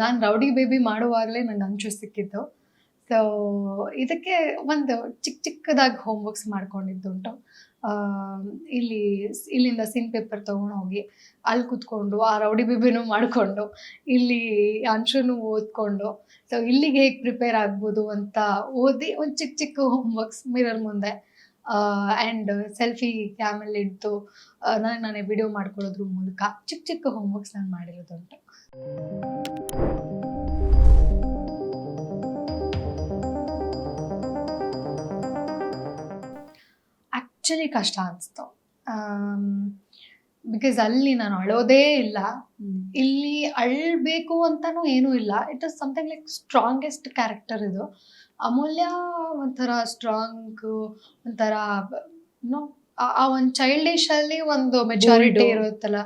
ನಾನು rowdy baby ಮಾಡುವಾಗಲೇ ನನ್ನ ಅಂಚು ಸಿಕ್ಕಿದ್ದು ಸೊ ಇದಕ್ಕೆ ಒಂದು ಚಿಕ್ಕ ಚಿಕ್ಕದಾಗಿ ಹೋಮ್ ವರ್ಕ್ಸ್ ಮಾಡ್ಕೊಂಡಿದ್ದುಂಟು ಇಲ್ಲಿ ಇಲ್ಲಿಂದ ಸಿನ್ ಪೇಪರ್ ತೊಗೊಂಡು ಹೋಗಿ ಅಲ್ಲಿ ಕೂತ್ಕೊಂಡು, ಆ ರೌಡಿ ಬೇಬಿನೂ ಮಾಡಿಕೊಂಡು, ಇಲ್ಲಿ ಅಂಶನೂ ಓದ್ಕೊಂಡು ಸೊ ಇಲ್ಲಿಗೆ ಹೇಗೆ ಪ್ರಿಪೇರ್ ಆಗ್ಬೋದು ಅಂತ ಓದಿ ಒಂದು ಚಿಕ್ಕ ಚಿಕ್ಕ ಹೋಮ್ವರ್ಕ್ಸ್ ಮಿರರ್ ಮುಂದೆ ಆ್ಯಂಡ್ ಸೆಲ್ಫಿ ಕ್ಯಾಮಲ್ಲಿ ಇಟ್ಟು ನನಗೆ ನಾನೇ ವಿಡಿಯೋ ಮಾಡ್ಕೊಳ್ಳೋದ್ರ ಮೂಲಕ ಚಿಕ್ಕ ಚಿಕ್ಕ ಹೋಮ್ವರ್ಕ್ಸ್ ನಾನು ಮಾಡಿರೋದುಂಟು. ಆ್ಯಕ್ಚುಲಿ ಕಷ್ಟ ಅನಿಸ್ತು. ಬಿಕಾಸ್ ಅಲ್ಲಿ ನಾನು ಅಳೋದೇ ಇಲ್ಲ. ಇಲ್ಲಿ ಅಳ್ಬೇಕು ಅಂತಾನೂ ಏನೂ ಇಲ್ಲ. It is something like strongest character ಇದು. ಅಮೂಲ್ಯ ಒಂಥರ ಸ್ಟ್ರಾಂಗ್ ಒಂಥರ ನೋ ಆ ಒಂದು ಚೈಲ್ಡಿಶ್ ಅಲ್ಲಿ ಒಂದು ಮೆಚುರಿಟಿ ಇರುತ್ತಲ್ಲ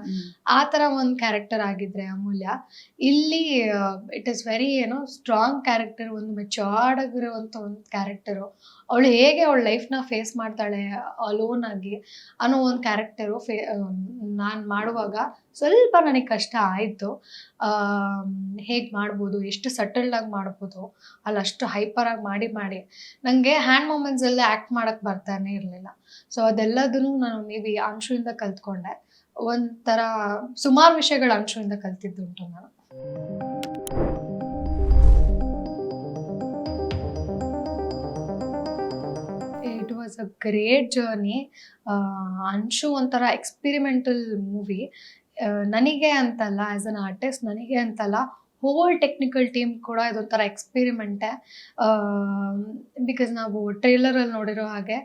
ಆ ತರ ಒಂದು ಕ್ಯಾರೆಕ್ಟರ್ ಆಗಿದ್ರೆ ಅಮೂಲ್ಯ. ಇಲ್ಲಿ ಇಟ್ ಇಸ್ ವೆರಿ ಏನೋ ಸ್ಟ್ರಾಂಗ್ ಕ್ಯಾರೆಕ್ಟರ್ ಒಂದು ಮೆಚಾರ್ಡ್ ಆಗಿರುವಂತ ಒಂದು ಕ್ಯಾರೆಕ್ಟರು ಅವಳು ಹೇಗೆ ಅವಳ ಲೈಫ್ನ ಫೇಸ್ ಮಾಡ್ತಾಳೆ ಅಲೋನ್ ಆಗಿ ಅನ್ನೋ ಒಂದು ಕ್ಯಾರೆಕ್ಟರು ಫೇ, ನಾನು ಮಾಡುವಾಗ ಸ್ವಲ್ಪ ನನಗೆ ಕಷ್ಟ ಆಯಿತು. ಹೇಗೆ ಮಾಡ್ಬೋದು, ಎಷ್ಟು ಸಟಲ್ಡಾಗಿ ಮಾಡ್ಬೋದು, ಅಲ್ಲಿ ಅಷ್ಟು ಹೈಪರಾಗಿ ಮಾಡಿ ಮಾಡಿ ನನಗೆ ಹ್ಯಾಂಡ್ ಮೂಮೆಂಟ್ಸಲ್ಲೇ ಆ್ಯಕ್ಟ್ ಮಾಡೋಕ್ಕೆ ಬರ್ತಾನೆ ಇರಲಿಲ್ಲ. ಸೊ ಅದೆಲ್ಲದನ್ನು ನಾನು ಮೇ ಬಿ ಅಂಶುವಿಂದ ಕಲ್ತ್ಕೊಂಡೆ. ಒಂಥರ ಸುಮಾರು ವಿಷಯಗಳ ಅಂಶದಿಂದ ಕಲ್ತಿದ್ದುಂಟು ನಾನು. Was a great journey Anshu ಒಂಥರ ಎಕ್ಸ್ಪಿರಿಮೆಂಟಲ್ ಮೂವಿ ನನಗೆ ಅಂತಲ್ಲ ಆ್ಯಸ್ ಅನ್ ಆರ್ಟಿಸ್ಟ್ ನನಗೆ ಅಂತಲ್ಲ ಹೋಲ್ ಟೆಕ್ನಿಕಲ್ ಟೀಮ್ ಕೂಡ ಇದೊಂಥರ ಎಕ್ಸ್ಪಿರಿಮೆಂಟೇ ಬಿಕಾಸ್ ನಾವು ಟ್ರೈಲರಲ್ಲಿ ನೋಡಿರೋ ಹಾಗೆ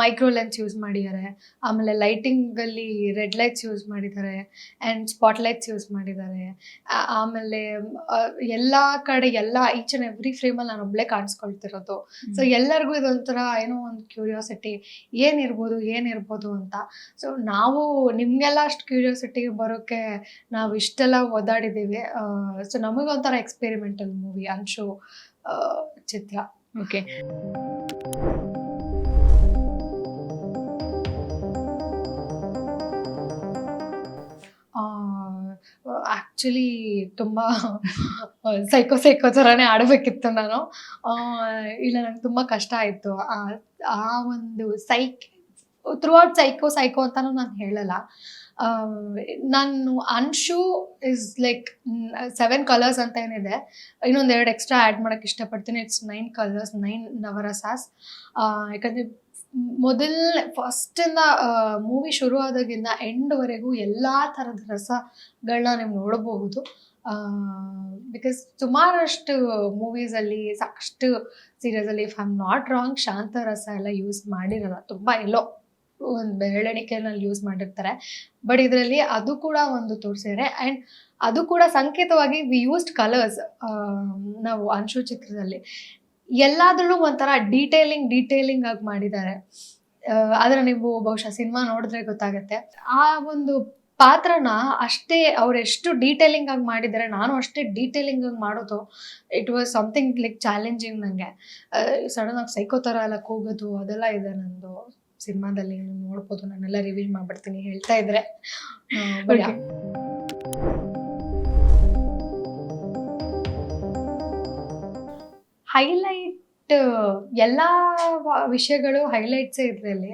ಮೈಕ್ರೋ ಲೆನ್ಸ್ ಯೂಸ್ ಮಾಡಿದ್ದಾರೆ. ಆಮೇಲೆ ಲೈಟಿಂಗಲ್ಲಿ ರೆಡ್ ಲೈಟ್ಸ್ ಯೂಸ್ ಮಾಡಿದ್ದಾರೆ ಆ್ಯಂಡ್ ಸ್ಪಾಟ್ ಲೈಟ್ಸ್ ಯೂಸ್ ಮಾಡಿದ್ದಾರೆ. ಆಮೇಲೆ ಎಲ್ಲ ಕಡೆ ಎಲ್ಲ ಈಚ್ ಆ್ಯಂಡ್ ಎವ್ರಿ ಫ್ರೇಮಲ್ಲಿ ನಾನು ಒಬ್ಳೆ ಕಾಣಿಸ್ಕೊಳ್ತಿರೋದು. ಸೊ ಎಲ್ಲರಿಗೂ ಇದೊಂಥರ ಏನೋ ಒಂದು ಕ್ಯೂರಿಯಾಸಿಟಿ ಏನಿರ್ಬೋದು ಏನಿರ್ಬೋದು ಅಂತ. ಸೊ ನಾವು ನಿಮಗೆಲ್ಲ ಅಷ್ಟು ಕ್ಯೂರಿಯಾಸಿಟಿ ಬರೋಕ್ಕೆ ನಾವು ಇಷ್ಟೆಲ್ಲ ಓದಾಡಿದ್ದೀವಿ. ಸೊ ನಮಗೊಂಥರ ಎಕ್ಸ್ಪೆರಿಮೆಂಟಲ್ ಮೂವಿ ಅನ್ಶೋ ಚಿತ್ರ. ಓಕೆ ಆ್ಯಕ್ಚುಲಿ ತುಂಬ ಸೈಕೋ ಸೈಕೋ ಥರನೇ ಆಡಬೇಕಿತ್ತು ನಾನು. ಇಲ್ಲ ನಂಗೆ ತುಂಬ ಕಷ್ಟ ಆಯಿತು. ಆ ಒಂದು psych throughout psycho psycho ಅಂತಲೂ ನಾನು ಹೇಳಲ್ಲ. ನಾನು Anshu is like seven colours ಅಂತ ಏನಿದೆ. ಇನ್ನೊಂದು ಎರಡು ಎಕ್ಸ್ಟ್ರಾ ಆ್ಯಡ್ ಮಾಡೋಕ್ಕೆ ಇಷ್ಟಪಡ್ತೀನಿ. ಇಟ್ಸ್ ನೈನ್ ಕಲರ್ಸ್ ನೈನ್ ನವರಸಾಸ್ ಯಾಕಂದರೆ ಮೊದಲನೇ ಫಸ್ಟಿಂದ ಮೂವಿ ಶುರು ಆದಾಗಿಂದ ಎಂಡ್ವರೆಗೂ ಎಲ್ಲ ಥರದ ರಸಗಳನ್ನ ನೀವು ನೋಡಬಹುದು. ಬಿಕಾಸ್ ಸುಮಾರಷ್ಟು ಮೂವೀಸಲ್ಲಿ ಸಾಕಷ್ಟು ಸೀರಿಯಸಲ್ಲಿ if I am not wrong ಶಾಂತ ರಸ ಎಲ್ಲ ಯೂಸ್ ಮಾಡಿರಲ್ಲ. ತುಂಬ ಎಲ್ಲೋ. ಒಂದು ಬೆರಳೆಣಿಕೆನಲ್ಲಿ ಯೂಸ್ ಮಾಡಿರ್ತಾರೆ. ಬಟ್ ಇದರಲ್ಲಿ ಅದು ಕೂಡ ಒಂದು ತೋರಿಸಿದ್ದಾರೆ ಆ್ಯಂಡ್ ಅದು ಕೂಡ ಸಂಕೇತವಾಗಿ ವಿ ಯೂಸ್ಡ್ ಕಲರ್ಸ್ ನಾವು ಅಂಶು ಚಿತ್ರದಲ್ಲಿ. ಎಲ್ಲಾದ್ರಲ್ಲೂ ಒಂಥರ ಡೀಟೇಲಿಂಗ್ ಡೀಟೇಲಿಂಗ್ ಆಗಿ ಮಾಡಿದ್ದಾರೆ. ಆದ್ರೆ ನೀವು ಬಹುಶಃ ಸಿನಿಮಾ ನೋಡಿದ್ರೆ ಗೊತ್ತಾಗುತ್ತೆ. ಆ ಒಂದು ಪಾತ್ರನ ಅಷ್ಟೇ ಅವ್ರು ಎಷ್ಟು ಡೀಟೇಲಿಂಗ್ ಆಗಿ ಮಾಡಿದ್ದಾರೆ, ನಾನು ಅಷ್ಟೇ ಡೀಟೇಲಿಂಗ್ ಆಗಿ ಮಾಡೋದು it was something like challenging ನನಗೆ ಸಡನ್ ಆಗಿ ಸೈಕೋ ಥರ ಎಲ್ಲ ಕೂಗೋದು, ಅದೆಲ್ಲ ಇದೆ ನಂದು. ಸಿನಿಮಾದಲ್ಲಿ ನೋಡ್ಬೋದು ನಾನೆಲ್ಲ ರಿವೀಲ್ ಮಾಡ್ಬಿಡ್ತೀನಿ ಹೇಳ್ತಾ ಇದ್ರೆ. ಹೈಲೈಟ್ ಎಲ್ಲ ವಿಷಯಗಳು ಹೈಲೈಟ್ಸೇ ಇದರಲ್ಲಿ.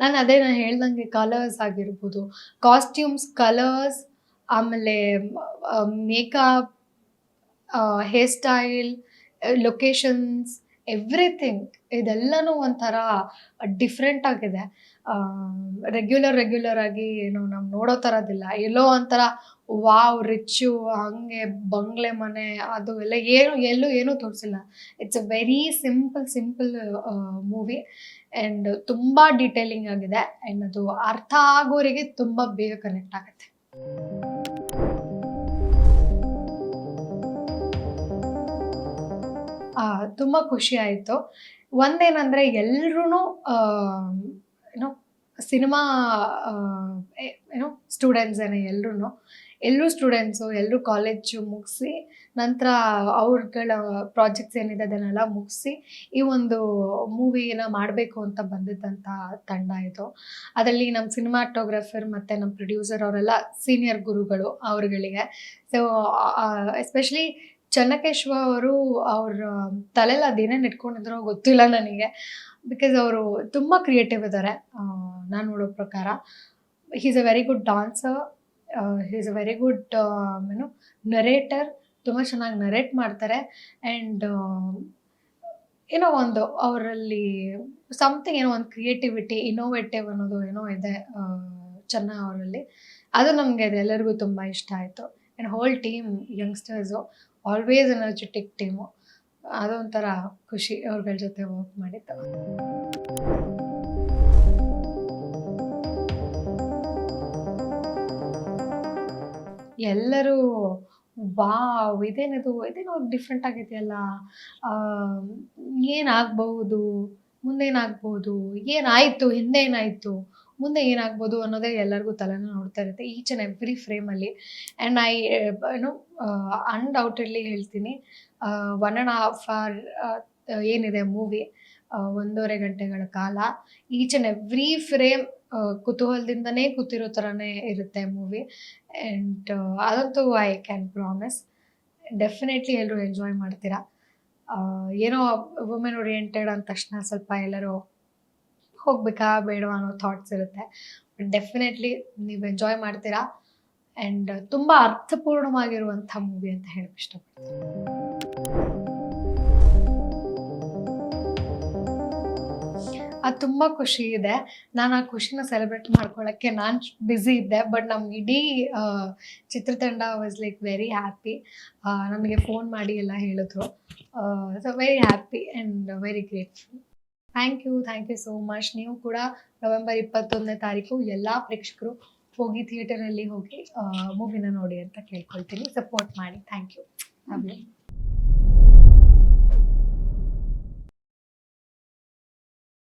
ನಾನು ಅದೇ ನಾನು ಹೇಳ್ದಂಗೆ ಕಲರ್ಸ್ ಆಗಿರ್ಬೋದು ಕಾಸ್ಟ್ಯೂಮ್ಸ್ ಕಲರ್ಸ್ ಆಮೇಲೆ makeup hair style locations everything ಇದೆಲ್ಲನೂ ಒಂಥರ ಡಿಫ್ರೆಂಟ್ ಆಗಿದೆ. ರೆಗ್ಯುಲರ್ ರೆಗ್ಯುಲರ್ ಆಗಿ ಏನು ನಾವು ನೋಡೋ ಥರದಿಲ್ಲ ಎಲ್ಲೋ ಒಂಥರ ವಾವ್ ರಿಚ್ಚು ಹಂಗೆ ಬಂಗ್ಲೆ ಮನೆ, ಅದು ಎಲ್ಲ ಏನು, ಎಲ್ಲೂ ಏನೂ ತೋರಿಸಿಲ್ಲ. It's a very simple simple movie and ತುಂಬ ಡೀಟೇಲಿಂಗ್ ಆಗಿದೆ. ಆ್ಯಂಡ್ ಅದು ಅರ್ಥ ಆಗೋರಿಗೆ ತುಂಬ ಬೇಗ ಕನೆಕ್ಟ್ ಆಗುತ್ತೆ. ತುಂಬ ಖುಷಿ ಆಯಿತು. ಒಂದೇನಂದರೆ ಎಲ್ಲರೂ ಏನೋ ಸಿನಿಮಾ ಏನೋ ಸ್ಟೂಡೆಂಟ್ಸ್ ಏನೇ ಎಲ್ರೂ ಎಲ್ಲರೂ ಸ್ಟೂಡೆಂಟ್ಸು ಎಲ್ಲರೂ ಕಾಲೇಜು ಮುಗಿಸಿ, ನಂತರ ಅವ್ರಗಳ ಪ್ರಾಜೆಕ್ಟ್ಸ್ ಏನಿದೆ ಅದನ್ನೆಲ್ಲ ಮುಗಿಸಿ, ಈ ಒಂದು ಮೂವಿನ ಮಾಡಬೇಕು ಅಂತ ಬಂದಿದ್ದಂಥ ತಂಡ ಇದು. ಅದರಲ್ಲಿ ನಮ್ಮ ಸಿನಿಮಾಟೋಗ್ರಾಫರ್ ಮತ್ತು ನಮ್ಮ ಪ್ರೊಡ್ಯೂಸರ್ ಅವರೆಲ್ಲ ಸೀನಿಯರ್ ಗುರುಗಳು ಅವ್ರುಗಳಿಗೆ. ಸೊ ಎಸ್ಪೆಷಲಿ ಚೆನ್ನಕೇಶ್ವ ಅವರು ಅವ್ರ ತಲೆಯಲ್ಲಿ ಅದೇನೇನು ಇಟ್ಕೊಂಡಿದ್ರೋ ಗೊತ್ತಿಲ್ಲ ನನಗೆ. ಬಿಕಾಸ್ ಅವರು ತುಂಬ ಕ್ರಿಯೇಟಿವ್ ಇದ್ದಾರೆ ನಾನು ನೋಡೋ ಪ್ರಕಾರ. Is a very good dancer is a very good ಏನು ನರೇಟರ್ ತುಂಬ ಚೆನ್ನಾಗಿ ನರೇಟ್ ಮಾಡ್ತಾರೆ. ಆ್ಯಂಡ್ ಏನೋ ಒಂದು ಅವರಲ್ಲಿ ಸಮಥಿಂಗ್ ಏನೋ ಒಂದು ಕ್ರಿಯೇಟಿವಿಟಿ ಇನೋವೇಟಿವ್ ಅನ್ನೋದು ಏನೋ ಇದೆ ಚೆನ್ನ ಅವರಲ್ಲಿ. ಅದು ನಮಗೆ ಎಲ್ಲರಿಗೂ ತುಂಬ ಇಷ್ಟ ಆಯಿತು. And whole team youngsters always energetic team ಅದೊಂಥರ ಖುಷಿ ಅವ್ರಗಳ ಜೊತೆ ವರ್ಕ್ ಮಾಡಿದ್ದು. ಎಲ್ಲರೂ, ವಾವ್, ಇದೇನಿದು, ಇದೇನೋ ಡಿಫ್ರೆಂಟ್ ಆಗಿದೆಯಲ್ಲ. ಏನಾಗಬಹುದು ಮುಂದೇನಾಗ್ಬೋದು ಏನಾಯಿತು ಹಿಂದೆ ಏನಾಯಿತು ಮುಂದೆ ಏನಾಗ್ಬೋದು ಅನ್ನೋದೇ ಎಲ್ಲರಿಗೂ ತಲೆನೂ ನೋಡ್ತಾ ಇರುತ್ತೆ ಈಚ್ ಆ್ಯಂಡ್ ಎವ್ರಿ ಫ್ರೇಮಲ್ಲಿ ಆ್ಯಂಡ್ ಐ ಏನು ಅನ್ಡೌಟೆಡ್ಲಿ ಹೇಳ್ತೀನಿ ಒನ್ ಆ್ಯಂಡ್ ಹಾಫ್ ಅವರ್ ಏನಿದೆ ಮೂವಿ ಒಂದೂವರೆ ಗಂಟೆಗಳ ಕಾಲ ಈಚ್ ಆ್ಯಂಡ್ ಎವ್ರಿ ಫ್ರೇಮ್ ಕುತೂಹಲದಿಂದನೇ ಕೂತಿರೋ ಥರನೇ ಇರುತ್ತೆ ಮೂವಿ ಆ್ಯಂಡ್ ಅದಂತೂ ಐ ಕ್ಯಾನ್ ಪ್ರಾಮಿಸ್ ಡೆಫಿನೆಟ್ಲಿ ಎಲ್ಲರೂ ಎಂಜಾಯ್ ಮಾಡ್ತೀರಾ. ಏನೋ ವುಮೆನ್ ಓರಿಯೆಂಟೆಡ್ ಅಂದ ತಕ್ಷಣ ಸ್ವಲ್ಪ ಎಲ್ಲರೂ ಹೋಗ್ಬೇಕಾ ಬೇಡವಾ ಅನ್ನೋ ಥಾಟ್ಸ್ ಇರುತ್ತೆ. ಬಟ್ ಡೆಫಿನೆಟ್ಲಿ ನೀವು ಎಂಜಾಯ್ ಮಾಡ್ತೀರಾ? ಆ್ಯಂಡ್ ತುಂಬ ಅರ್ಥಪೂರ್ಣವಾಗಿರುವಂಥ ಮೂವಿ ಅಂತ ಹೇಳಕ್ಕೆ ಇಷ್ಟಪಡ್ತೀನಿ. ಅದು ತುಂಬ ಖುಷಿ ಇದೆ. ನಾನು ಆ ಖುಷಿನ ಸೆಲೆಬ್ರೇಟ್ ಮಾಡ್ಕೊಳ್ಳೋಕ್ಕೆ ನಾನು ಬ್ಯುಸಿ ಇದ್ದೆ ಬಟ್ ನಮ್ಮ ಇಡೀ ಚಿತ್ರತಂಡ ವಾಸ್ ಲೈಕ್ ವೆರಿ ಹ್ಯಾಪಿ ನನಗೆ ಫೋನ್ ಮಾಡಿ ಎಲ್ಲ ಹೇಳಿದ್ರು. So very happy and very grateful thank you thank you so much ನೀವು ಕೂಡ ನವೆಂಬರ್ ಇಪ್ಪತ್ತೊಂದನೇ ತಾರೀಕು ಎಲ್ಲ ಪ್ರೇಕ್ಷಕರು ಹೋಗಿ ಥಿಯೇಟರಲ್ಲಿ ಹೋಗಿ ಮೂವಿನ ನೋಡಿ ಅಂತ ಕೇಳ್ಕೊಳ್ತೀನಿ. ಸಪೋರ್ಟ್ ಮಾಡಿ. Thank you